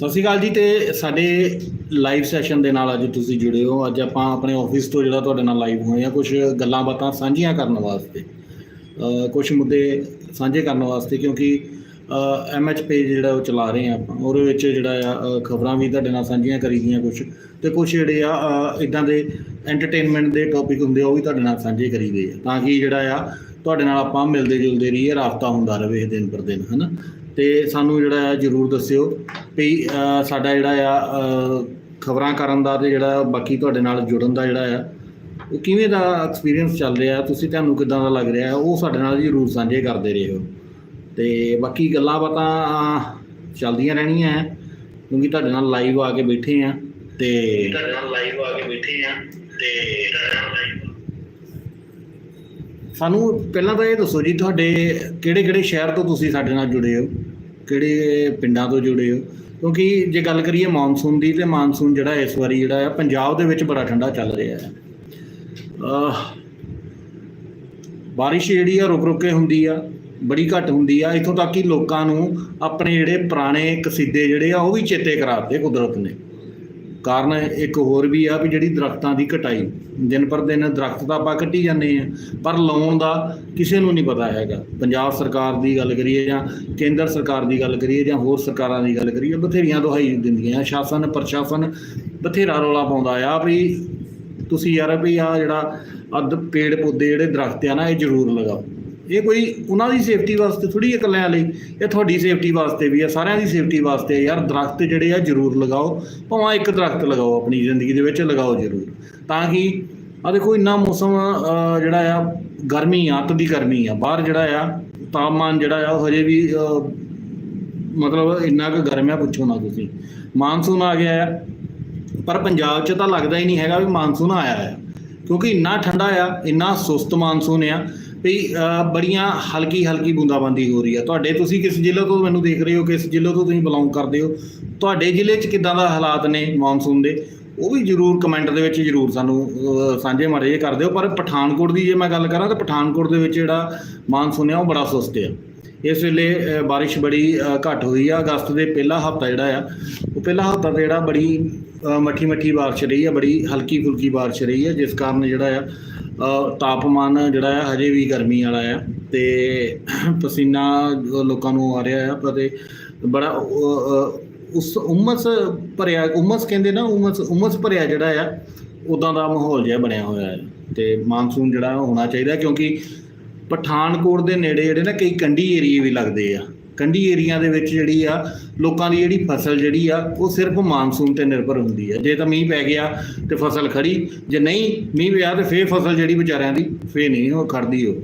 ਸਤਿ ਸ਼੍ਰੀ ਅਕਾਲ ਜੀ ਤੇ ਸਾਡੇ ਲਾਈਵ ਸੈਸ਼ਨ ਦੇ ਨਾਲ ਅੱਜ ਤੁਸੀਂ ਜੁੜੇ ਹੋ। ਅੱਜ ਆਪਾਂ ਆਪਣੇ ਆਫਿਸ ਤੋਂ ਜਿਹੜਾ ਤੁਹਾਡੇ ਨਾਲ ਲਾਈਵ ਹੋਏ ਆ ਕੁਝ ਗੱਲਾਂ ਬਾਤਾਂ ਸਾਂਝੀਆਂ ਕਰਨ ਵਾਸਤੇ ਕੁਝ ਮੁੱਦੇ ਸਾਂਝੇ ਕਰਨ ਵਾਸਤੇ ਕਿਉਂਕਿ ਐਮਐਚ ਪੇਜ ਜਿਹੜਾ ਉਹ ਚਲਾ ਰਹੇ ਆ ਆਪਾਂ। ਉਹਦੇ ਵਿੱਚ ਜਿਹੜਾ ਆ ਖਬਰਾਂ ਵੀ ਤੁਹਾਡੇ ਨਾਲ ਸਾਂਝੀਆਂ ਕਰੀਦੀਆਂ ਕੁਝ ਤੇ ਕੁਝ ਜਿਹੜੇ ਆ ਇਦਾਂ ਦੇ ਐਂਟਰਟੇਨਮੈਂਟ ਦੇ ਟੌਪਿਕ ਹੁੰਦੇ ਆ, ਉਹ ਵੀ ਤੁਹਾਡੇ ਨਾਲ ਸਾਂਝੇ ਕਰੀਦੇ ਆ। ਤਾਂ ਕਿ ਜਿਹੜਾ ਆ, ਤੁਹਾਡੇ ਨਾਲ ਆਪਾਂ ਮਿਲਦੇ ਜੁਲਦੇ ਰਹੀਏ, ਰਾਬਤਾ ਹੁੰਦਾ ਰਹੇ ਦਿਨ ਪਰ ਦਿਨ, ਹਨਾ? ਤੇ ਸਾਨੂੰ ਜਿਹੜਾ ਆ ਜਰੂਰ ਦੱਸਿਓ ਵੀ ਸਾਡਾ ਜਿਹੜਾ ਆ ਖਬਰਾਂ ਕਰਨ ਦਾ ਤੇ ਜਿਹੜਾ ਬਾਕੀ ਤੁਹਾਡੇ ਨਾਲ ਜੁੜਨ ਦਾ ਜਿਹੜਾ ਆ, ਉਹ ਕਿਵੇਂ ਦਾ ਐਕਸਪੀਰੀਅੰਸ ਚੱਲ ਰਿਹਾ? ਤੁਸੀਂ ਤੁਹਾਨੂੰ ਕਿਦਾਂ ਦਾ ਲੱਗ ਰਿਹਾ? ਉਹ ਸਾਡੇ ਨਾਲ ਜਰੂਰ ਸਾਂਝੇ ਕਰਦੇ ਰਹੋ। ਤੇ ਬਾਕੀ ਗੱਲਾਂ ਬਾਤਾਂ ਚੱਲਦੀਆਂ ਰਹਿਣੀਆਂ ਹੈ, ਕਿਉਂਕਿ ਤੁਹਾਡੇ ਨਾਲ ਲਾਈਵ ਆ ਕੇ ਬੈਠੇ ਆ ਤੇ ਤੁਹਾਡੇ ਨਾਲ ਲਾਈਵ ਆ ਕੇ ਬੈਠੇ ਆ ਤੇ ਸਾਨੂੰ ਪਹਿਲਾਂ ਤਾਂ ਇਹ ਦੱਸੋ ਜੀ, ਤੁਹਾਡੇ ਕਿਹੜੇ ਕਿਹੜੇ ਸ਼ਹਿਰ ਤੋਂ ਤੁਸੀਂ ਸਾਡੇ ਨਾਲ ਜੁੜੇ ਹੋ? ਕਿਹੜੇ ਪਿੰਡਾਂ ਤੋਂ ਜੁੜੇ ਹੋ? ਕਿਉਂਕਿ ਜੇ ਗੱਲ ਕਰੀਏ ਮੌਨਸੂਨ ਦੀ, ਤੇ ਮੌਨਸੂਨ ਜਿਹੜਾ ਇਸ ਵਾਰੀ ਜਿਹੜਾ ਆ, ਪੰਜਾਬ ਦੇ ਵਿੱਚ ਬੜਾ ਠੰਡਾ ਚੱਲ ਰਿਹਾ ਹੈ। ਅਹ ਬਾਰਿਸ਼ ਜਿਹੜੀ ਆ, ਰੁਕ ਰੁਕ ਕੇ ਹੁੰਦੀ ਆ, ਬੜੀ ਘੱਟ ਹੁੰਦੀ ਆ। ਇਥੋਂ ਤੱਕ ਕਿ ਲੋਕਾਂ ਨੂੰ ਆਪਣੇ ਜਿਹੜੇ ਪੁਰਾਣੇ ਕਸੀਦੇ ਜਿਹੜੇ ਆ, ਉਹ ਵੀ ਚੇਤੇ ਕਰਾਤੇ ਕੁਦਰਤ ਨੇ। ਕਾਰਨ ਇੱਕ ਹੋਰ ਵੀ ਆ ਵੀ ਜਿਹੜੀ ਦਰਖਤਾਂ ਦੀ ਕਟਾਈ, ਦਿਨ ਪਰ ਦਿਨ ਦਰਖਤ ਤਾਂ ਆਪਾਂ ਕੱਟੀ ਜਾਂਦੇ ਆ ਪਰ ਲਾਉਣ ਦਾ ਕਿਸੇ ਨੂੰ ਨਹੀਂ ਪਤਾ ਹੈਗਾ। ਪੰਜਾਬ ਸਰਕਾਰ ਦੀ ਗੱਲ ਕਰੀਏ ਜਾਂ ਕੇਂਦਰ ਸਰਕਾਰ ਦੀ ਗੱਲ ਕਰੀਏ ਜਾਂ ਹੋਰ ਸਰਕਾਰਾਂ ਦੀ ਗੱਲ ਕਰੀਏ, ਬਥੇਰੀਆਂ ਦੁਹਾਈ ਦਿੰਦੀਆਂ ਆ, ਸ਼ਾਸਨ, ਪ੍ਰਸ਼ਾਸਨ ਬਥੇਰਾ ਰੌਲਾ ਪਾਉਂਦਾ ਆ ਵੀ ਤੁਸੀਂ ਯਾਰ ਵੀ ਆ ਜਿਹੜਾ ਅੱਧ ਪੇੜ ਪੌਦੇ ਜਿਹੜੇ ਦਰਖਤ ਆ ਨਾ, ਇਹ ਜ਼ਰੂਰ ਲਗਾਓ। ਇਹ ਕੋਈ ਉਹਨਾਂ ਦੀ ਸੇਫਟੀ ਵਾਸਤੇ ਥੋੜੀ ਇਕੱਲਿਆਂ ਲਈ, ਇਹ ਤੁਹਾਡੀ ਸੇਫਟੀ ਵਾਸਤੇ ਵੀ ਆ, ਸਾਰਿਆਂ ਦੀ ਸੇਫਟੀ ਵਾਸਤੇ ਯਾਰ ਦਰਖਤ ਜਿਹੜੇ ਆ ਜ਼ਰੂਰ ਲਗਾਓ, ਭਾਵੇਂ ਇੱਕ ਦਰਖਤ ਲਗਾਓ ਆਪਣੀ ਜ਼ਿੰਦਗੀ ਦੇ ਵਿੱਚ, ਲਗਾਓ ਜ਼ਰੂਰ। ਤਾਂ ਕਿ ਆ ਦੇਖੋ ਇੰਨਾ ਮੌਸਮ ਜਿਹੜਾ ਆ, ਗਰਮੀ ਆ, ਅੱਤ ਦੀ ਗਰਮੀ ਆ, ਬਾਹਰ ਜਿਹੜਾ ਆ, ਤਾਪਮਾਨ ਜਿਹੜਾ ਆ, ਉਹ ਹਜੇ ਵੀ ਮਤਲਬ ਇੰਨਾ ਕੁ ਗਰਮ ਆ, ਪੁੱਛੋ ਨਾ ਤੁਸੀਂ। ਮਾਨਸੂਨ ਆ ਗਿਆ ਆ, ਪਰ ਪੰਜਾਬ 'ਚ ਤਾਂ ਲੱਗਦਾ ਹੀ ਨਹੀਂ ਹੈਗਾ ਵੀ ਮਾਨਸੂਨ ਆਇਆ ਆ। ਕਿਉਂਕਿ ਇੰਨਾ ਠੰਡਾ ਆ, ਇੰਨਾ ਸੁਸਤ ਮਾਨਸੂਨ ਆ ਵੀ ਬੜੀਆਂ ਹਲਕੀ ਹਲਕੀ ਬੂੰਦਾਬਾਂਦੀ ਹੋ ਰਹੀ ਆ। ਤੁਹਾਡੇ ਤੁਸੀਂ ਕਿਸ ਜ਼ਿਲ੍ਹੇ ਤੋਂ ਮੈਨੂੰ ਦੇਖ ਰਹੇ ਹੋ ਕਿਸ ਜ਼ਿਲ੍ਹੇ ਤੋਂ ਤੁਸੀਂ ਬਿਲੋਂਗ ਕਰਦੇ ਹੋ? ਤੁਹਾਡੇ ਜ਼ਿਲ੍ਹੇ 'ਚ ਕਿੱਦਾਂ ਦਾ ਹਾਲਾਤ ਨੇ ਮੌਨਸੂਨ ਦੇ? ਉਹ ਵੀ ਜਰੂਰ ਕਮੈਂਟ ਦੇ ਵਿੱਚ ਜਰੂਰ ਸਾਨੂੰ ਸਾਂਝੇ ਮਾੜੇ ਜਿਹੇ ਕਰ ਦਿਓ। ਪਰ ਪਠਾਨਕੋਟ ਦੀ ਜੇ ਮੈਂ ਗੱਲ ਕਰਾਂ ਤਾਂ ਪਠਾਨਕੋਟ ਦੇ ਵਿੱਚ ਜਿਹੜਾ ਮਾਨਸੂਨ ਆ ਉਹ ਬੜਾ ਸੁਸਤ ਆ। ਇਸ ਵੇਲੇ ਅ, ਬਾਰਿਸ਼ ਬੜੀ ਘੱਟ ਹੋਈ ਆ। ਅਗਸਤ ਦੇ ਪਹਿਲਾ ਹਫਤਾ ਜਿਹੜਾ ਆ ਉਹ ਪਹਿਲਾ ਹਫਤਾ ਤੇ ਜਿਹੜਾ ਬੜੀ ਮੱਠੀ ਮੱਠੀ ਬਾਰਿਸ਼ ਰਹੀ ਆ ਬੜੀ ਹਲਕੀ ਫੁਲਕੀ ਬਾਰਿਸ਼ ਰਹੀ ਆ ਜਿਸ ਕਾਰਨ ਜਿਹੜਾ ਆ ਤਾਪਮਾਨ ਜਿਹੜਾ ਆ ਹਜੇ ਵੀ ਗਰਮੀ ਵਾਲਾ ਆ ਤੇ ਪਸੀਨਾ ਲੋਕਾਂ ਨੂੰ ਆ ਰਿਹਾ ਆ ਪਰ ਬੜਾ ਉਸ ਉਮਸ ਭਰਿਆ, ਉਮਸ ਕਹਿੰਦੇ ਨਾ, ਉਮਸ ਉਮਸ ਭਰਿਆ ਜਿਹੜਾ ਆ ਉਦਾਂ ਦਾ ਮਾਹੌਲ ਜਿਹਾ ਬਣਿਆ ਹੋਇਆ ਹੈ। ਤੇ ਮਾਨਸੂਨ ਜਿਹੜਾ ਹੋਣਾ ਚਾਹੀਦਾ ਕਿਉਂਕਿ ਪਠਾਨਕੋਟ ਦੇ ਨੇੜੇ ਜਿਹੜੇ ਨਾ ਕਈ ਕੰਢੀ ਏਰੀਏ ਵੀ ਲੱਗਦੇ ਆ। ਕੰਢੀ ਏਰੀਆ ਦੇ ਵਿੱਚ ਜਿਹੜੀ ਆ, ਲੋਕਾਂ ਦੀ ਜਿਹੜੀ ਫਸਲ ਜਿਹੜੀ ਆ, ਉਹ ਸਿਰਫ ਮਾਨਸੂਨ ਤੇ ਨਿਰਭਰ ਹੁੰਦੀ ਹੈ ਜੇ ਤਾਂ ਮੀਂਹ ਪੈ ਗਿਆ ਤੇ ਫਸਲ ਖੜੀ, ਜੇ ਨਹੀਂ ਮੀਂਹ ਪਿਆ ਤੇ ਫੇਰ ਫਸਲ ਜਿਹੜੀ ਵਿਚਾਰਿਆਂ ਦੀ ਫੇਰ ਨਹੀਂ ਉਹ ਖੜਦੀ ਉਹ।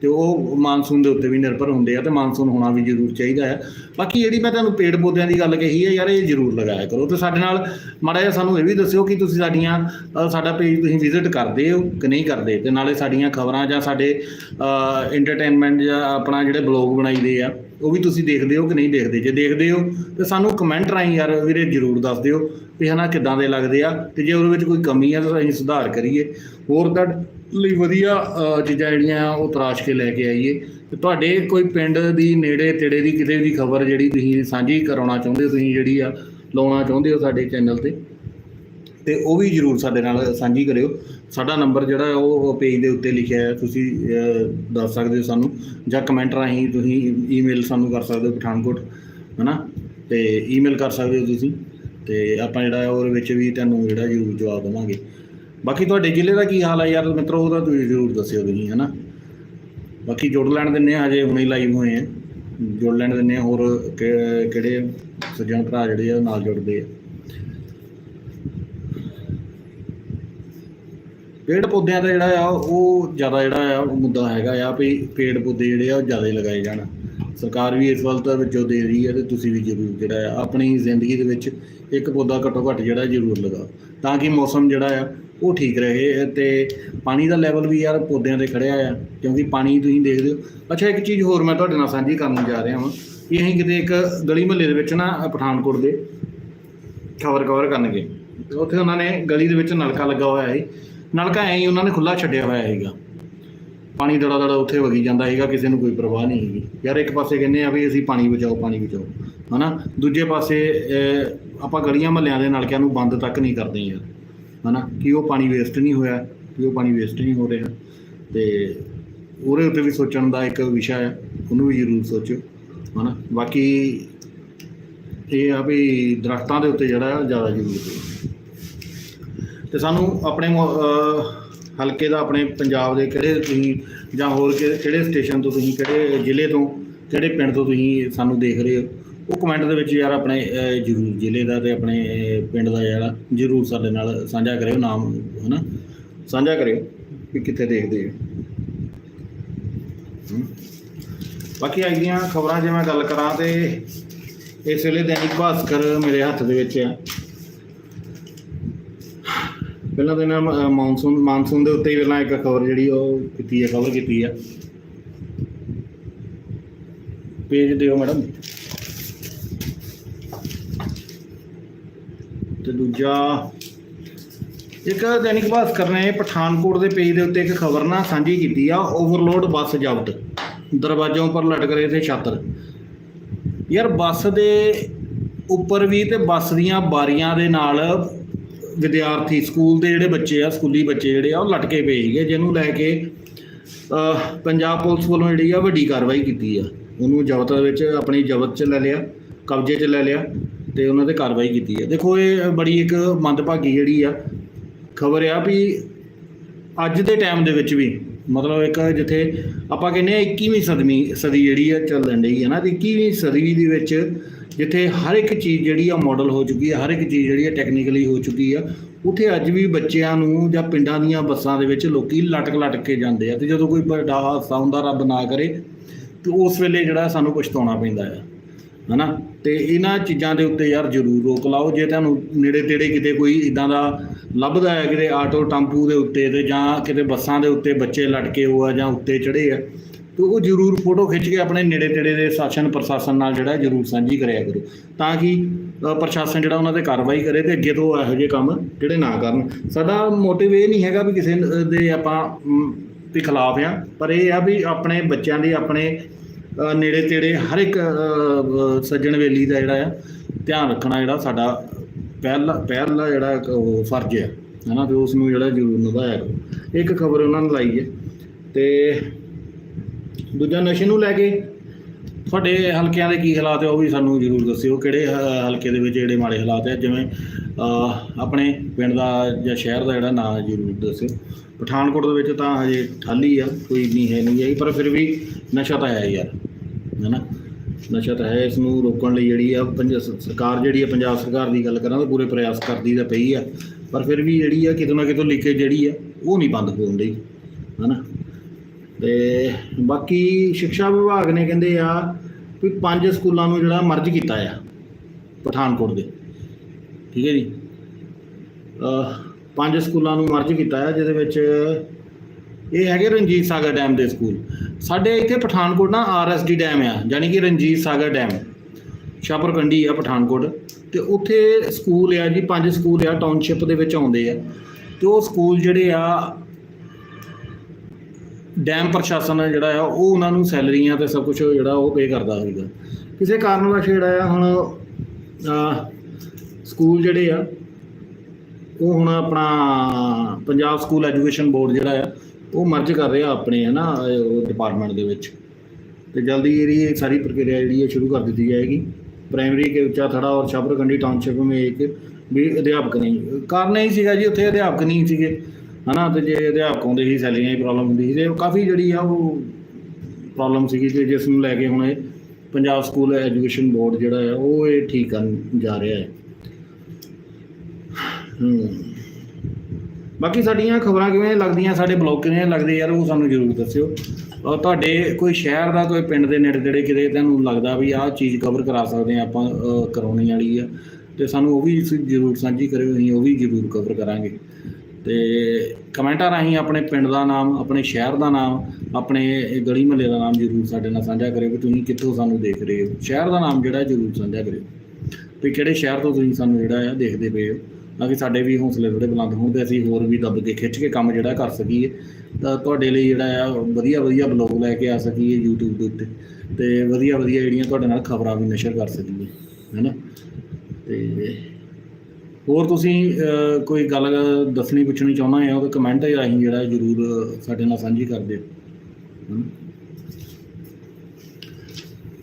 ਤੇ ਉਹ ਮਾਨਸੂਨ ਦੇ ਉੱਤੇ ਵੀ ਨਿਰਭਰ ਹੁੰਦੇ ਆ ਤੇ ਮਾਨਸੂਨ ਹੋਣਾ ਵੀ ਜ਼ਰੂਰ ਚਾਹੀਦਾ ਹੈ ਬਾਕੀ ਜਿਹੜੀ ਮੈਂ ਤੁਹਾਨੂੰ ਪੇੜ ਪੌਦਿਆਂ ਦੀ ਗੱਲ ਕਹੀ ਹੈ ਯਾਰ ਇਹ ਜ਼ਰੂਰ ਲਗਾਇਆ ਕਰੋ। ਤੇ ਸਾਡੇ ਨਾਲ ਮਾੜਾ ਜਿਹਾ ਸਾਨੂੰ ਇਹ ਵੀ ਦੱਸਿਓ ਕਿ ਤੁਸੀਂ ਸਾਡੀਆਂ ਸਾਡਾ ਪੇਜ ਤੁਸੀਂ ਵਿਜ਼ਿਟ ਕਰਦੇ ਹੋ ਕਿ ਨਹੀਂ ਕਰਦੇ? ਤੇ ਨਾਲੇ ਸਾਡੀਆਂ ਖਬਰਾਂ ਜਾਂ ਸਾਡੇ ਐਂਟਰਟੇਨਮੈਂਟ ਜਾਂ ਆਪਣਾ ਜਿਹੜੇ ਬਲੌਗ ਬਣਾਈਦੇ ਆ ਉਹ ਵੀ ਤੁਸੀਂ ਦੇਖਦੇ ਹੋ ਕਿ ਨਹੀਂ ਦੇਖਦੇ? ਜੇ ਦੇਖਦੇ ਹੋ, ਤੇ ਸਾਨੂੰ ਕਮੈਂਟ ਰਾਹੀਂ ਯਾਰ ਵੀਰੇ ਜਰੂਰ ਦੱਸ ਦਿਓ ਵੀ ਹਨਾ ਕਿੱਦਾਂ ਦੇ ਲੱਗਦੇ ਆ ਤੇ ਜੇ ਉਹਦੇ ਵਿੱਚ ਕੋਈ ਕਮੀ ਆ ਤਾਂ ਅਸੀਂ ਸੁਧਾਰ ਕਰੀਏ। ਹੋਰ ਤਾਂ ਲਈ ਵਧੀਆ ਚੀਜ਼ਾਂ ਜਿਹੜੀਆਂ ਆ ਉਹ ਤਰਾਸ਼ ਕੇ ਲੈ ਕੇ ਆਈਏ। ਤੇ ਤੁਹਾਡੇ ਕੋਈ ਪਿੰਡ ਦੀ, ਨੇੜੇ, ਤੇੜੇ ਦੀ, ਕਿਤੇ ਵੀ ਖਬਰ ਜਿਹੜੀ ਤੁਸੀਂ ਸਾਂਝੀ ਕਰਾਉਣਾ ਚਾਹੁੰਦੇ ਹੋ, ਤੁਸੀਂ ਜਿਹੜੀ ਆ ਲਾਉਣਾ ਚਾਹੁੰਦੇ ਹੋ ਸਾਡੇ ਚੈਨਲ ਤੇ ਤੇ ਉਹ ਵੀ ਜਰੂਰ ਸਾਡੇ ਨਾਲ ਸਾਂਝੀ ਕਰਿਓ। ਸਾਡਾ ਨੰਬਰ ਜਿਹੜਾ ਉਹ ਪੇਜ ਦੇ ਉੱਤੇ ਲਿਖਿਆ ਹੈ। ਤੁਸੀਂ ਦੱਸ ਸਕਦੇ ਹੋ ਸਾਨੂੰ ਜਾਂ ਕਮੈਂਟ ਰਾਹੀਂ ਤੁਸੀਂ ਈਮੇਲ ਸਾਨੂੰ ਕਰ ਸਕਦੇ ਹੋ ਪਠਾਨਕੋਟ, ਹਨਾ? ਤੇ ਈਮੇਲ ਕਰ ਸਕਦੇ ਹੋ ਤੁਸੀਂ। ਤੇ ਆਪਾਂ ਜਿਹੜਾ ਉਹਦੇ ਵਿੱਚ ਵੀ ਤੁਹਾਨੂੰ ਜਿਹੜਾ ਜਰੂਰ ਜਵਾਬ ਦੇਵਾਂਗੇ। ਬਾਕੀ ਤੁਹਾਡੇ ਜ਼ਿਲ੍ਹੇ ਦਾ ਕੀ ਹਾਲ ਹੈ ਯਾਰ? ਮਿੱਤਰੋ ਉਹਦਾ ਤੁਸੀਂ ਜਰੂਰ ਦੱਸਿਓ ਤੁਸੀਂ, ਹਨਾ? ਬਾਕੀ ਜੁੜ ਲੈਣ ਦਿੰਨੇ ਆ ਹਜੇ ਹੁਣੇ ਲਾਈਵ ਹੋਏ ਆ ਜੁੜ ਲੈਣ ਦਿੰਨੇ ਆ ਹੋਰ ਕਿ- ਕਿਹੜੇ ਸੱਜਣ ਭਰਾ ਜਿਹੜੇ ਆ, ਨਾਲ ਜੁੜਦੇ ਆ। ਪੇੜ ਪੌਦਿਆਂ ਦਾ ਜਿਹੜਾ ਆ, ਉਹ ਜ਼ਿਆਦਾ ਜਿਹੜਾ ਆ, ਉਹ ਮੁੱਦਾ ਹੈਗਾ ਆ ਵੀ ਪੇੜ ਪੌਦੇ ਜਿਹੜੇ ਆ, ਉਹ ਜ਼ਿਆਦਾ ਲਗਾਏ ਜਾਣ। ਸਰਕਾਰ ਵੀ ਇਸ ਵੱਲ ਤਾਂ ਵਿੱਚੋਂ ਦੇ ਰਹੀ ਹੈ ਤੇ ਤੁਸੀਂ ਵੀ ਜ਼ਰੂਰ ਜਿਹੜਾ ਆ, ਆਪਣੀ ਜ਼ਿੰਦਗੀ ਦੇ ਵਿੱਚ ਇੱਕ ਪੌਦਾ ਘੱਟੋ ਘੱਟ ਜਿਹੜਾ ਜ਼ਰੂਰ ਲਗਾਓ, ਤਾਂ ਕਿ ਮੌਸਮ ਜਿਹੜਾ ਆ, ਉਹ ਠੀਕ ਰਹੇ ਤੇ ਪਾਣੀ ਦਾ ਲੈਵਲ ਵੀ ਯਾਰ ਪੌਦਿਆਂ ਤੇ ਖੜਿਆ ਆ, ਕਿਉਂਕਿ ਪਾਣੀ ਤੁਸੀਂ ਦੇਖਦੇ ਹੋ। ਅੱਛਾ, ਇੱਕ ਚੀਜ਼ ਹੋਰ ਮੈਂ ਤੁਹਾਡੇ ਨਾਲ ਸਾਂਝੀ ਕਰਨ ਜਾ ਰਿਹਾ ਹਾਂ ਕਿ ਅਸੀਂ ਕਿਤੇ ਇੱਕ ਗਲੀ ਮੁਹੱਲੇ ਦੇ ਵਿੱਚ ਨਾ, ਪਠਾਨਕੋਟ ਦੇ ਖਬਰ ਕਵਰ ਕਰਨਗੇ। ਉੱਥੇ ਉਹਨਾਂ ਨੇ ਗਲੀ ਦੇ ਵਿੱਚ ਨਲਕਾ ਲੱਗਾ ਹੋਇਆ ਹੈ ਨਲਕਾ ਐਂ ਹੀ ਉਹਨਾਂ ਨੇ ਖੁੱਲਾ ਛੱਡਿਆ ਹੋਇਆ ਸੀਗਾ। ਪਾਣੀ ਦੜਾ ਦੜਾ ਉੱਥੇ ਵਗੀ ਜਾਂਦਾ ਹੈਗਾ ਕਿਸੇ ਨੂੰ ਕੋਈ ਪਰਵਾਹ ਨਹੀਂ ਹੈਗੀ ਯਾਰ ਇੱਕ ਪਾਸੇ ਕਹਿੰਦੇ ਆ ਵੀ ਅਸੀਂ ਪਾਣੀ ਬਚਾਓ ਪਾਣੀ ਬਚਾਓ, ਹਨਾ? ਦੂਜੇ ਪਾਸੇ ਆਪਾਂ ਗਲੀਆਂ ਮਹੱਲਿਆਂ ਦੇ ਨਲਕਿਆਂ ਨੂੰ ਬੰਦ ਤੱਕ ਨਹੀਂ ਕਰਦੇ ਯਾਰ, ਹਨਾ? ਕਿ ਉਹ ਪਾਣੀ ਵੇਸਟ ਨਹੀਂ ਹੋਇਆ, ਕਿ ਉਹ ਪਾਣੀ ਵੇਸਟ ਨਹੀਂ ਹੋ ਰਿਹਾ। ਤੇ ਉਹਦੇ ਉੱਤੇ ਵੀ ਸੋਚਣ ਦਾ ਇੱਕ ਵਿਸ਼ਾ ਹੈ, ਉਹਨੂੰ ਵੀ ਜ਼ਰੂਰ ਸੋਚੋ ਹਨਾ? ਬਾਕੀ ਇਹ ਆ ਵੀ ਦਰਖਤਾਂ ਦੇ ਉੱਤੇ ਜਿਹੜਾ, ਜ਼ਿਆਦਾ ਜ਼ਰੂਰ ਹੈ। ਤੇ ਸਾਨੂੰ ਆਪਣੇ ਹਲਕੇ ਦਾ ਆਪਣੇ ਪੰਜਾਬ ਦੇ ਕਿਹੜੇ ਤੁਸੀਂ ਜਾਂ ਹੋਰ ਕਿ- ਕਿਹੜੇ ਸਟੇਸ਼ਨ ਤੋਂ ਤੁਸੀਂ ਕਿਹੜੇ ਜ਼ਿਲ੍ਹੇ ਤੋਂ, ਕਿਹੜੇ ਪਿੰਡ ਤੋਂ ਤੁਸੀਂ ਸਾਨੂੰ ਦੇਖ ਰਹੇ ਹੋ, ਉਹ ਕਮੈਂਟ ਦੇ ਵਿੱਚ ਯਾਰ ਆਪਣੇ ਜ਼ਰੂਰ ਜ਼ਿਲ੍ਹੇ ਦਾ ਤੇ ਆਪਣੇ ਪਿੰਡ ਦਾ ਯਾਰ ਜ਼ਰੂਰ ਸਾਡੇ ਨਾਲ ਸਾਂਝਾ ਕਰਿਓ, ਨਾਮ ਹਨਾ, ਸਾਂਝਾ ਕਰਿਓ ਕਿ ਕਿੱਥੇ ਦੇਖਦੇ ਹੋ। ਬਾਕੀ ਅੱਜ ਦੀਆਂ ਖਬਰਾਂ ਜੇ ਮੈਂ ਗੱਲ ਕਰਾਂ ਤੇ ਇਸ ਵੇਲੇ ਦੈਨਿਕ ਭਾਸਕਰ ਮੇਰੇ ਹੱਥ ਦੇ ਵਿੱਚ ਆ। ਪਹਿਲਾਂ ਤਾਂ ਇਹਨਾਂ ਅਹ, ਮੌਨਸੂਨ ਮਾਨਸੂਨ ਦੇ ਉੱਤੇ ਹੀ ਪਹਿਲਾਂ ਇੱਕ ਖਬਰ ਜਿਹੜੀ ਉਹ ਕੀਤੀ ਹੈ ਕਵਰ ਕੀਤੀ ਆ ਪੇਜ ਦਿਓ ਮੈਡਮ। ਤੇ ਦੂਜਾ ਇੱਕ ਦੈਨਿਕ ਭਾਸਕਰ ਨੇ ਪਠਾਨਕੋਟ ਦੇ ਪੇਜ ਦੇ ਉੱਤੇ ਇੱਕ ਖਬਰ ਨਾ ਸਾਂਝੀ ਕੀਤੀ ਆ ਓਵਰਲੋਡ ਬੱਸ ਜ਼ਬਤ। ਦਰਵਾਜ਼ਿਆਂ ਉੱਪਰ ਲਟਕ ਰਹੇ ਥੇ ਛਾਤਰ। ਯਾਰ ਬੱਸ ਦੇ ਉੱਪਰ ਵੀ ਤੇ ਬੱਸ ਦੀਆਂ ਬਾਰੀਆਂ ਦੇ ਨਾਲ ਵਿਦਿਆਰਥੀ, ਸਕੂਲ ਦੇ ਜਿਹੜੇ ਬੱਚੇ ਆ, ਸਕੂਲੀ ਬੱਚੇ ਜਿਹੜੇ ਆ, ਉਹ ਲਟਕੇ ਪਏ ਸੀਗੇ, ਜਿਹਨੂੰ ਲੈ ਕੇ ਪੰਜਾਬ ਪੁਲਿਸ ਵੱਲੋਂ ਜਿਹੜੀ ਆ ਵੱਡੀ ਕਾਰਵਾਈ ਕੀਤੀ ਆ। ਉਹਨੂੰ ਜ਼ਬਤ ਵਿੱਚ, ਆਪਣੀ ਜ਼ਬਤ 'ਚ ਲੈ ਲਿਆ, ਕਬਜ਼ੇ 'ਚ ਲੈ ਲਿਆ ਤੇ ਉਹਨਾਂ ਤੇ ਕਾਰਵਾਈ ਕੀਤੀ ਹੈ ਦੇਖੋ, ਇਹ ਬੜੀ ਇੱਕ ਮੰਦਭਾਗੀ ਜਿਹੜੀ ਆ ਖਬਰ ਆ ਵੀ ਅੱਜ ਦੇ ਟਾਈਮ ਦੇ ਵਿੱਚ ਵੀ, ਮਤਲਬ ਇੱਕ ਜਿੱਥੇ ਆਪਾਂ ਕਹਿੰਦੇ ਆ 21ਵੀਂ ਸਦਵੀਂ ਸਦੀ ਜਿਹੜੀ ਆ ਚੱਲਣ ਡਈ ਹੈ ਨਾ, ਤੇ 21ਵੀਂ ਸਦੀ ਦੇ ਵਿੱਚ ਜਿੱਥੇ ਹਰ ਇੱਕ ਚੀਜ਼ ਜਿਹੜੀ ਆ ਮਾਡਲ ਹੋ ਚੁੱਕੀ ਆ, ਹਰ ਇੱਕ ਚੀਜ਼ ਜਿਹੜੀ ਆ ਟੈਕਨੀਕਲੀ ਹੋ ਚੁੱਕੀ ਆ, ਉੱਥੇ ਅੱਜ ਵੀ ਬੱਚਿਆਂ ਨੂੰ ਜਾਂ ਪਿੰਡਾਂ ਦੀਆਂ ਬੱਸਾਂ ਦੇ ਵਿੱਚ ਲੋਕੀ ਲਟਕ ਲਟਕ ਕੇ ਜਾਂਦੇ ਆ ਤੇ ਜਦੋਂ ਕੋਈ ਵੱਡਾ ਹਾਦਸਾ ਹੁੰਦਾ ਰੱਬ ਨਾ ਕਰੇ, ਤੇ ਉਸ ਵੇਲੇ ਜਿਹੜਾ ਸਾਨੂੰ ਪਛਤਾਉਣਾ ਪੈਂਦਾ ਆ, ਹਨਾ? ਤੇ ਇਹਨਾਂ ਚੀਜ਼ਾਂ ਦੇ ਉੱਤੇ ਯਾਰ ਜ਼ਰੂਰ ਰੋਕ ਲਾਓ, ਜੇ ਤੁਹਾਨੂੰ ਨੇੜੇ ਤੇੜੇ ਕਿਤੇ ਕੋਈ ਇਦਾਂ ਦਾ ਲੱਭਦਾ ਹੈ, ਕਿਤੇ ਆਟੋ, ਟੈਂਪੂ ਦੇ ਉੱਤੇ ਤੇ ਜਾਂ ਕਿਤੇ ਬੱਸਾਂ ਦੇ ਉੱਤੇ ਬੱਚੇ ਲਟਕੇ ਹੋ ਆ ਜਾਂ ਉੱਤੇ ਚੜੇ ਆ ਤੇ ਉਹ ਜ਼ਰੂਰ ਫੋਟੋ ਖਿੱਚ ਕੇ ਆਪਣੇ ਨੇੜੇ ਤੇੜੇ ਦੇ ਸ਼ਾਸਨ ਪ੍ਰਸ਼ਾਸਨ ਨਾਲ ਜਿਹੜਾ ਜ਼ਰੂਰ ਸਾਂਝੀ ਕਰਿਆ ਕਰੋ। ਤਾਂ ਕਿ ਪ੍ਰਸ਼ਾਸਨ ਜਿਹੜਾ ਉਹਨਾਂ ਤੇ ਕਾਰਵਾਈ ਕਰੇ ਤੇ ਅੱਗੇ ਤੋਂ ਇਹੋ ਜਿਹੇ ਕੰਮ ਜਿਹੜੇ ਨਾ ਕਰਨ। ਸਾਡਾ ਮੋਟਿਵ ਇਹ ਨਹੀਂ ਹੈਗਾ ਵੀ ਕਿਸੇ ਦੇ ਆਪਾਂ ਦੇ ਖਿਲਾਫ ਆ, ਪਰ ਇਹ ਆ ਵੀ ਆਪਣੇ ਬੱਚਿਆਂ ਦੀ ਆਪਣੇ ਨੇੜੇ ਤੇੜੇ ਹਰ ਇੱਕ ਸੱਜਣ ਵੇਲੀ ਦਾ ਜਿਹੜਾ ਆ, ਧਿਆਨ ਰੱਖਣਾ ਜਿਹੜਾ ਸਾਡਾ ਪਹਿਲਾ ਪਹਿਲਾ ਜਿਹੜਾ ਇੱਕ ਉਹ ਫਰਜ਼ ਹੈ ਹਨਾ, ਤੇ ਉਸ ਨੂੰ ਜਿਹੜਾ ਜ਼ਰੂਰ ਨਿਭਾਇਆ ਕਰੋ। ਇੱਕ ਖਬਰ ਉਹਨਾਂ ਨੇ ਲਾਈ ਹੈ ਤੇ ਦੂਜਾ ਨਸ਼ੇ ਨੂੰ ਲੈ ਕੇ? ਤੁਹਾਡੇ ਹਲਕਿਆਂ ਦੇ ਕੀ ਹਾਲਾਤ ਹੈ ਉਹ ਵੀ ਸਾਨੂੰ ਜ਼ਰੂਰ ਦੱਸਿਓ, ਕਿਹੜੇ ਹਲਕੇ ਦੇ ਵਿੱਚ ਜਿਹੜੇ ਮਾੜੇ ਹਾਲਾਤ ਹੈ ਜਿਵੇਂ ਆਪਣੇ ਪਿੰਡ ਦਾ ਜਾਂ ਸ਼ਹਿਰ ਦਾ ਜਿਹੜਾ ਨਾਂ ਜ਼ਰੂਰ ਦੱਸਿਓ। ਪਠਾਨਕੋਟ ਦੇ ਵਿੱਚ ਤਾਂ ਹਜੇ ਠਾਲੀ ਆ, ਕੋਈ ਨਹੀਂ ਹੈ, ਨਹੀਂ ਆਈ, ਪਰ ਫਿਰ ਵੀ ਨਸ਼ਾ ਤਾਂ ਹੈ ਯਾਰ, ਹੈਨਾ? ਨਸ਼ਾ ਤਾਂ ਹੈ, ਇਸ ਨੂੰ ਰੋਕਣ ਲਈ ਜਿਹੜੀ ਆ, ਪੰਜ ਸਰਕਾਰ ਜਿਹੜੀ ਆ, ਪੰਜਾਬ ਸਰਕਾਰ ਦੀ ਗੱਲ ਕਰਾਂ ਤਾਂ ਪੂਰੇ ਪ੍ਰਯਾਸ ਕਰਦੀ ਤਾਂ ਪਈ ਆ, ਪਰ ਫਿਰ ਵੀ ਜਿਹੜੀ ਆ, ਕਿਤੇ ਨਾ ਕਿਤੇ ਲੀਕੇਜ ਜਿਹੜੀ ਆ, ਉਹ ਨਹੀਂ ਬੰਦ ਹੋਣ ਡਈ, ਹੈਨਾ? ਤੇ ਬਾਕੀ ਸਿੱਖਿਆ ਵਿਭਾਗ ਨੇ ਕਹਿੰਦੇ ਆ ਵੀ ਪੰਜ ਸਕੂਲਾਂ ਨੂੰ ਜਿਹੜਾ ਮਰਜ ਕੀਤਾ ਆ, ਪਠਾਨਕੋਟ ਦੇ। ਠੀਕ ਹੈ ਜੀ? ਪੰਜ ਸਕੂਲਾਂ ਨੂੰ ਮਰਜ ਕੀਤਾ ਆ, ਜਿਹਦੇ ਵਿੱਚ ਇਹ ਹੈਗੇ ਰਣਜੀਤ ਸਾਗਰ ਡੈਮ ਦੇ ਸਕੂਲ। ਸਾਡੇ ਇੱਥੇ ਪਠਾਨਕੋਟ ਨਾ ਆਰਐਸਡੀ ਡੈਮ ਆ ਯਾਨੀ ਕਿ ਰਣਜੀਤ ਸਾਗਰ ਡੈਮ। ਸ਼ਾਪਰਕੰਡੀ ਆ ਪਠਾਨਕੋਟ। ਤੇ ਉੱਥੇ ਸਕੂਲ ਆ ਜੀ, ਪੰਜ ਸਕੂਲ ਆ, ਟਾਊਨਸ਼ਿਪ ਦੇ ਵਿੱਚ ਆਉਂਦੇ ਆ। ਤੇ ਉਹ ਸਕੂਲ ਜਿਹੜੇ ਆ ਡੈਮ ਪ੍ਰਸ਼ਾਸਨ ਜਿਹੜਾ ਆ, ਉਹ ਉਹਨਾਂ ਨੂੰ ਸੈਲਰੀਆਂ ਤੇ ਸਭ ਕੁਝ ਜਿਹੜਾ ਉਹ ਪੇ ਕਰਦਾ ਹੋਵੇਗਾ ਕਿਸੇ ਕਾਰਨ ਵਸ਼ ਜਿਹੜਾ ਆ, ਹੁਣ ਸਕੂਲ ਜਿਹੜੇ ਆ, ਉਹ ਹੁਣ ਆਪਣਾ ਪੰਜਾਬ ਸਕੂਲ ਐਜੂਕੇਸ਼ਨ ਬੋਰਡ ਜਿਹੜਾ ਆ, ਉਹ ਮਰਜ ਕਰ ਰਿਹਾ ਆਪਣੇ ਹੈ ਨਾ ਉਹ ਡਿਪਾਰਟਮੈਂਟ ਦੇ ਵਿੱਚ। ਤੇ ਜਲਦੀ ਜਿਹੜੀ ਸਾਰੀ ਪ੍ਰਕਿਰਿਆ ਜਿਹੜੀ ਹੈ ਸ਼ੁਰੂ ਕਰ ਦਿੱਤੀ ਜਾਏਗੀ। ਪ੍ਰਾਇਮਰੀ ਕੇ ਉੱਚਾ ਥੜਾ ਔਰ ਛਾਪਰਕੰਡੀ ਟਾਊਨਸ਼ਿਪ ਵਿੱਚ ਇੱਕ ਵੀ ਅਧਿਆਪਕ ਨਹੀਂ, ਕਾਰਨ ਇਹ ਸੀਗਾ ਜੀ, ਉੱਥੇ ਅਧਿਆਪਕ ਨਹੀਂ ਸੀਗੇ। ਹਨਾ ਤੇ ਜੇ ਅਧਿਆਪਕ ਆਉਂਦੇ ਸੀ ਸੈਲਰੀਆਂ ਦੀ ਪ੍ਰੋਬਲਮ ਹੁੰਦੀ ਸੀ ਤੇ ਉਹ ਕਾਫੀ ਜਿਹੜੀ ਆ ਉਹ ਪ੍ਰੋਬਲਮ ਸੀਗੀ ਤੇ ਜਿਸ ਨੂੰ ਲੈ ਕੇ ਹੁਣ ਇਹ ਪੰਜਾਬ ਸਕੂਲ ਐਜੂਕੇਸ਼ਨ ਬੋਰਡ ਜਿਹੜਾ ਆ ਉਹ ਇਹ ਠੀਕ ਕਰਨ ਜਾ ਰਿਹਾ ਹੈ। ਬਾਕੀ ਸਾਡੀਆਂ ਖਬਰਾਂ ਕਿਵੇਂ ਲੱਗਦੀਆਂ ਸਾਡੇ ਬਲੌਗ ਕਿਵੇਂ ਲੱਗਦੇ ਯਾਰ ਉਹ ਸਾਨੂੰ ਜ਼ਰੂਰ ਦੱਸਿਓ। ਔਰ ਤੁਹਾਡੇ ਕੋਈ ਸ਼ਹਿਰ ਦਾ ਕੋਈ ਪਿੰਡ ਦੇ ਨੇੜੇ ਤੇੜੇ ਕਿਤੇ ਤੁਹਾਨੂੰ ਲੱਗਦਾ ਵੀ ਆਹ ਚੀਜ਼ ਕਵਰ ਕਰਾ ਸਕਦੇ ਆ ਆਪਾਂ ਅਹ, ਕਰਾਉਣੀ ਵਾਲੀ ਆ ਤੇ ਸਾਨੂੰ ਉਹ ਵੀ ਜ਼ਰੂਰ ਸਾਂਝੀ ਕਰਿਓ ਅਸੀਂ ਉਹ ਵੀ ਜ਼ਰੂਰ ਕਵਰ ਕਰਾਂਗੇ। ਤੇ ਕਮੈਂਟਾਂ ਰਾਹੀਂ ਆਪਣੇ ਪਿੰਡ ਦਾ ਨਾਮ, ਆਪਣੇ ਸ਼ਹਿਰ ਦਾ ਨਾਮ, ਆਪਣੇ ਗਲੀ ਮਹੱਲੇ ਦਾ ਨਾਮ ਜ਼ਰੂਰ ਸਾਡੇ ਨਾਲ ਸਾਂਝਾ ਕਰਿਓ ਕਿ ਤੁਸੀਂ ਕਿੱਥੋਂ ਸਾਨੂੰ ਦੇਖ ਰਹੇ ਹੋ। ਸ਼ਹਿਰ ਦਾ ਨਾਮ ਜਿਹੜਾ ਜ਼ਰੂਰ ਸਾਂਝਾ ਕਰਿਓ। ਵੀ ਕਿਹੜੇ ਸ਼ਹਿਰ ਤੋਂ ਤੁਸੀਂ ਸਾਨੂੰ ਜਿਹੜਾ ਆ ਦੇਖਦੇ ਪਏ ਹੋ। ਤਾਂ ਕਿ ਸਾਡੇ ਵੀ ਹੌਸਲੇ ਥੋੜੇ ਬੁਲੰਦ ਹੋਣ ਤੇ ਅਸੀਂ ਹੋਰ ਵੀ ਦੱਬ ਕੇ ਖਿੱਚ ਕੇ ਕੰਮ ਜਿਹੜਾ ਕਰ ਸਕੀਏ। ਤਾਂ ਤੁਹਾਡੇ ਲਈ ਜਿਹੜਾ ਆ ਵਧੀਆ ਵਧੀਆ ਬਲੌਗ ਲੈ ਕੇ ਆ ਸਕੀਏ YouTube ਦੇ ਉੱਤੇ। ਤੇ ਵਧੀਆ ਵਧੀਆ ਜਿਹੜੀਆਂ ਤੁਹਾਡੇ ਨਾਲ ਖਬਰਾਂ ਵੀ ਨਸ਼ਰ ਕਰ ਸਕੀਏ। ਹੈਨਾ ਤੇ ਹੋਰ ਤੁਸੀਂ ਕੋਈ ਗੱਲ ਦੱਸਣੀ, ਪੁੱਛਣੀ ਚਾਹੁੰਦਾ ਹੋ ਉਹ ਕਮੈਂਟ ਰਾਹੀਂ ਜਿਹੜਾ ਜਰੂਰ ਸਾਡੇ ਨਾਲ ਸਾਂਝੀ ਕਰ ਦਿਓ। ਹਮ।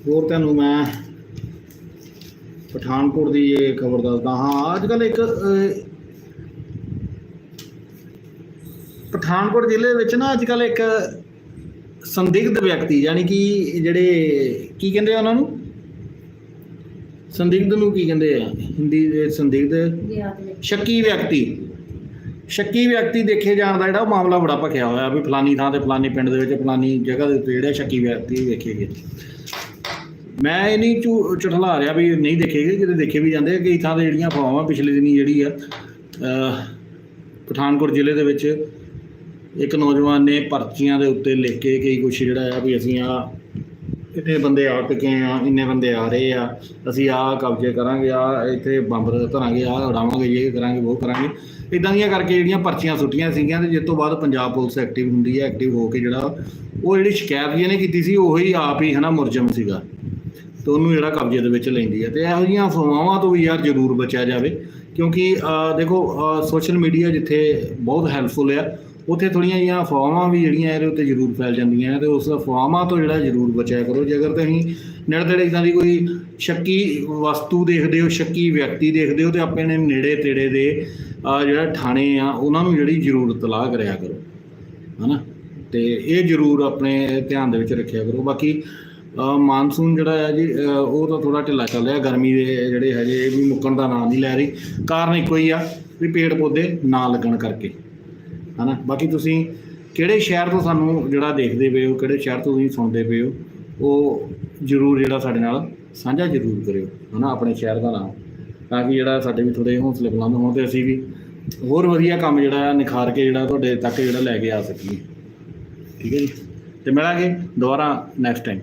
ਹੋਰ ਤੁਹਾਨੂੰ ਮੈਂ ਪਠਾਨਕੋਟ ਦੀ ਇਹ ਖਬਰ ਦੱਸਦਾ ਹਾਂ। ਅੱਜ ਕੱਲ ਇੱਕ ਪਠਾਨਕੋਟ ਜ਼ਿਲ੍ਹੇ ਵਿੱਚ ਨਾ ਅੱਜ ਕੱਲ ਇੱਕ ਸੰਦਿਗਧ ਵਿਅਕਤੀ, ਯਾਨੀ ਕਿ ਜਿਹੜੇ, ਕੀ ਕਹਿੰਦੇ ਆ ਉਹਨਾਂ ਨੂੰ? ਸੰਦਿਗਧ ਨੂੰ ਕੀ ਕਹਿੰਦੇ ਆ? ਹਿੰਦੀ ਦੇ ਸੰਦਿਗਧ? ਸ਼ੱਕੀ ਵਿਅਕਤੀ। ਸ਼ੱਕੀ ਵਿਅਕਤੀ ਦੇਖੇ ਜਾਣ ਦਾ ਜਿਹੜਾ ਉਹ ਮਾਮਲਾ ਬੜਾ ਭਖਿਆ ਹੋਇਆ ਵੀ ਫਲਾਨੀ ਥਾਂ ਤੇ ਫਲਾਨੀ ਪਿੰਡ ਦੇ ਵਿੱਚ ਫਲਾਨੀ ਜਗ੍ਹਾ ਦੇ ਉੱਤੇ ਜਿਹੜੇ ਸ਼ੱਕੀ ਵਿਅਕਤੀ ਦੇਖੇ ਗਏ। ਮੈਂ ਇਹ ਨਹੀਂ ਝੂ, ਝੁਠਲਾ ਰਿਹਾ ਵੀ ਨਹੀਂ ਦੇਖੇ ਗਏ, ਕਿਤੇ ਦੇਖੇ ਵੀ ਜਾਂਦੇ ਆ। ਕਈ ਥਾਂ ਤੇ ਜਿਹੜੀਆਂ ਅਫਵਾਹਾਂ ਪਿਛਲੇ ਦਿਨੀ ਜਿਹੜੀ ਆ ਪਠਾਨਕੋਟ ਜ਼ਿਲ੍ਹੇ ਦੇ ਵਿੱਚ ਇੱਕ ਨੌਜਵਾਨ ਨੇ ਪਰਚੀਆਂ ਦੇ ਉੱਤੇ ਲਿਖ ਕੇ ਕਈ ਕੁਛ ਜਿਹੜਾ ਆ ਵੀ ਅਸੀਂ ਆ ਇੰਨੇ ਬੰਦੇ ਆ ਟਕੇ ਆ, ਇੰਨੇ ਬੰਦੇ ਆ ਰਹੇ ਆ। ਅਸੀਂ ਆ ਕਬਜ਼ੇ ਕਰਾਂਗੇ ਆ ਇੱਥੇ ਬੰਬ ਧਰਾਂਗੇ ਆ ਉਡਾਵਾਂਗੇ, ਇਹ ਕਰਾਂਗੇ, ਉਹ ਕਰਾਂਗੇ। ਇਦਾਂ ਦੀਆਂ ਕਰਕੇ ਜਿਹੜੀਆਂ ਪਰਚੀਆਂ ਸੁੱਟੀਆਂ ਸੀਗੀਆਂ ਤੇ ਜਿਸ ਤੋਂ ਬਾਅਦ ਪੰਜਾਬ ਪੁਲਿਸ ਐਕਟਿਵ ਹੁੰਦੀ ਹੈ ਐਕਟਿਵ ਹੋ ਕੇ ਜਿਹੜਾ ਉਹ ਜਿਹੜੀ ਸ਼ਿਕਾਇਤ ਜਿਹਨੇ ਕੀਤੀ ਸੀ, ਉਹੀ ਆਪ ਹੀ ਹਨਾ ਮੁਰਜਮ ਸੀਗਾ। ਤੇ ਉਹਨੂੰ ਜਿਹੜਾ ਕਬਜ਼ੇ ਦੇ ਵਿੱਚ ਲੈਂਦੀ ਹੈ। ਤੇ ਇਹੋ ਜਿਹੀਆਂ ਅਫਵਾਹਾਂ ਤੋਂ ਵੀ ਯਾਰ ਜ਼ਰੂਰ ਬਚਿਆ ਜਾਵੇ। ਕਿਉਂਕਿ ਦੇਖੋ ਸੋਸ਼ਲ ਮੀਡੀਆ ਜਿੱਥੇ ਬਹੁਤ ਹੈਲਪਫੁਲ ਆ। ਉੱਥੇ ਥੋੜੀਆਂ ਜਿਹੀਆਂ ਅਫਵਾਹਾਂ ਵੀ ਜਿਹੜੀਆਂ ਇਹਦੇ ਉੱਤੇ ਜ਼ਰੂਰ ਫੈਲ ਜਾਂਦੀਆਂ ਹੈ ਤੇ ਉਸ ਅਫਵਾਹਾਂ ਤੋਂ ਜਿਹੜਾ ਜ਼ਰੂਰ ਬਚਿਆ ਕਰੋ। ਜੇਕਰ ਤੁਸੀਂ ਨੇੜੇ ਤੇੜੇ ਇਦਾਂ ਦੀ ਕੋਈ ਸ਼ੱਕੀ ਵਸਤੂ ਦੇਖਦੇ ਹੋ, ਸ਼ੱਕੀ ਵਿਅਕਤੀ ਦੇਖਦੇ ਹੋ ਤੇ ਆਪਣੇ ਨੇੜੇ ਤੇੜੇ ਦੇ ਜਿਹੜਾ ਥਾਣੇ ਆ, ਉਹਨਾਂ ਨੂੰ ਜਿਹੜੀ ਜ਼ਰੂਰ ਤਲਾਹ ਕਰਿਆ ਕਰੋ, ਹਨਾ? ਤੇ ਇਹ ਜ਼ਰੂਰ ਆਪਣੇ ਧਿਆਨ ਦੇ ਵਿੱਚ ਰੱਖਿਆ ਕਰੋ। ਬਾਕੀ ਮਾਨਸੂਨ ਜਿਹੜਾ ਹੈ ਜੀ ਉਹ ਤਾਂ ਥੋੜਾ ਢਿੱਲਾ ਚੱਲ ਰਿਹਾ। ਗਰਮੀ ਦੇ ਜਿਹੜੇ ਹਜੇ ਇਹ ਵੀ ਮੁੱਕਣ ਦਾ ਨਾਂ ਨਹੀਂ ਲੈ ਰਹੀ। ਕਾਰਨ ਇੱਕੋ ਹੀ ਆ ਵੀ ਪੇੜ ਪੌਦੇ ਨਾ ਲੱਗਣ ਕਰਕੇ। ਹਨਾ? ਬਾਕੀ ਤੁਸੀਂ ਕਿਹੜੇ ਸ਼ਹਿਰ ਤੋਂ ਸਾਨੂੰ ਜਿਹੜਾ ਦੇਖਦੇ ਪਏ ਹੋ, ਕਿਹੜੇ ਸ਼ਹਿਰ ਤੋਂ ਤੁਸੀਂ ਸੁਣਦੇ ਪਏ ਹੋ, ਉਹ ਜ਼ਰੂਰ ਜਿਹੜਾ ਸਾਡੇ ਨਾਲ ਸਾਂਝਾ ਜ਼ਰੂਰ ਕਰਿਓ, ਹਨਾ? ਆਪਣੇ ਸ਼ਹਿਰ ਦਾ ਨਾਮ। ਤਾਂ ਕਿ ਜਿਹੜਾ ਸਾਡੇ ਵੀ ਥੋੜੇ ਹੌਸਲੇ ਬੁਲੰਦ ਹੋਣ ਤੇ ਅਸੀਂ ਵੀ ਹੋਰ ਵਧੀਆ ਕੰਮ ਜਿਹੜਾ ਆ ਨਿਖਾਰ ਕੇ ਜਿਹੜਾ ਤੁਹਾਡੇ ਤੱਕ ਜਿਹੜਾ ਲੈ ਕੇ ਆ ਸਕੀਏ। ਠੀਕ ਹੈ ਜੀ? ਤੇ ਮਿਲਾਂਗੇ ਦੁਬਾਰਾ ਨੈਕਸਟ ਟਾਈਮ